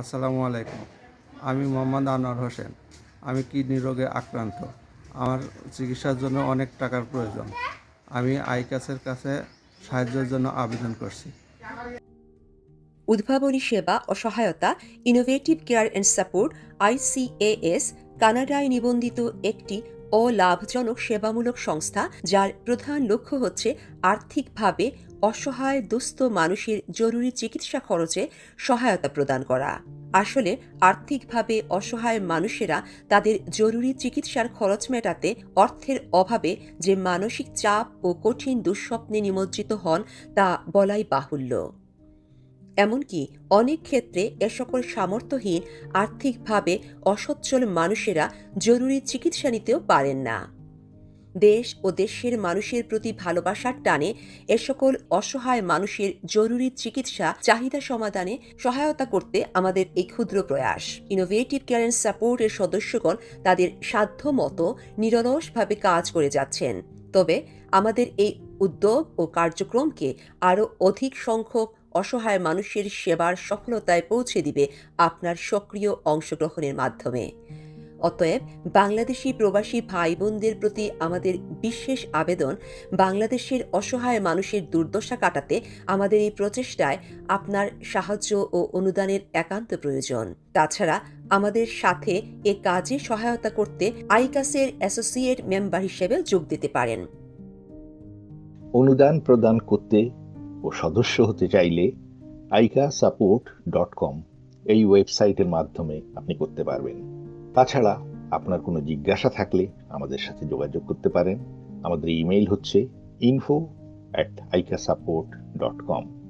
আসসালামু আলাইকুম। আমি মোহাম্মদ আনোয়ার হোসেন। আমি কিডনি রোগে আক্রান্ত। আমার চিকিৎসার জন্য অনেক টাকার প্রয়োজন। আমি আইকাসের কাছে সাহায্যের জন্য আবেদন করছি। উদ্ভাবনী সেবা ও সহায়তা innovative care and support ICAS কানাডায় নিবন্ধিত একটি অলাভজনক সেবামূলক সংস্থা, যার প্রধান লক্ষ্য হচ্ছে আর্থিকভাবে অসহায়, দুস্থ মানুষের জরুরি চিকিৎসা খরচে সহায়তা প্রদান করা। আসলে আর্থিকভাবে অসহায় মানুষেরা তাদের জরুরি চিকিৎসার খরচ মেটাতে অর্থের অভাবে যে মানসিক চাপ ও কঠিন দুঃস্বপ্নে নিমজ্জিত হন তা বলাই বাহুল্য। এমনকি অনেক ক্ষেত্রে এ সকল সামর্থ্যহীন, আর্থিকভাবে অসচ্ছল মানুষেরা জরুরি চিকিৎসা নিতেও পারেন না। দেশ ও দেশের মানুষের প্রতি ভালোবাসার টানে এ সকল অসহায় মানুষের জরুরি চিকিৎসা চাহিদা সমাধানে সহায়তা করতে আমাদের এই ক্ষুদ্র প্রয়াস। ইনোভেটিভ কেয়ার অ্যান্ড সাপোর্টের সদস্যগণ তাদের সাধ্য মতো নিরলসভাবে কাজ করে যাচ্ছেন। তবে আমাদের এই উদ্যোগ ও কার্যক্রমকে আরও অধিক সংখ্যক অসহায় মানুষের সেবার সফলতায় পৌঁছে দিবে আপনার সক্রিয় অংশগ্রহণের মাধ্যমে। অতএব বাংলাদেশি প্রবাসী ভাই বোনদের প্রতি আমাদের বিশেষ আবেদন, বাংলাদেশের অসহায় মানুষের দুর্দশা কাটাতে আমাদের এই প্রচেষ্টায় আপনার সাহায্য ও অনুদানের একান্ত প্রয়োজন। তাছাড়া আমাদের সাথে এ কাজে সহায়তা করতে আইকাসের অ্যাসোসিয়েট মেম্বার হিসেবে যোগ দিতে পারেন। অনুদান প্রদান করতে ও সদস্য হতে চাইলে আইকা সাপোর্ট ডট কম এই ওয়েবসাইটের মাধ্যমে আপনি করতে পারবেন। তাছাড়া আপনার কোনো জিজ্ঞাসা থাকলে আমাদের সাথে যোগাযোগ করতে পারেন। আমাদের ইমেইল হচ্ছে info at ICA support dot com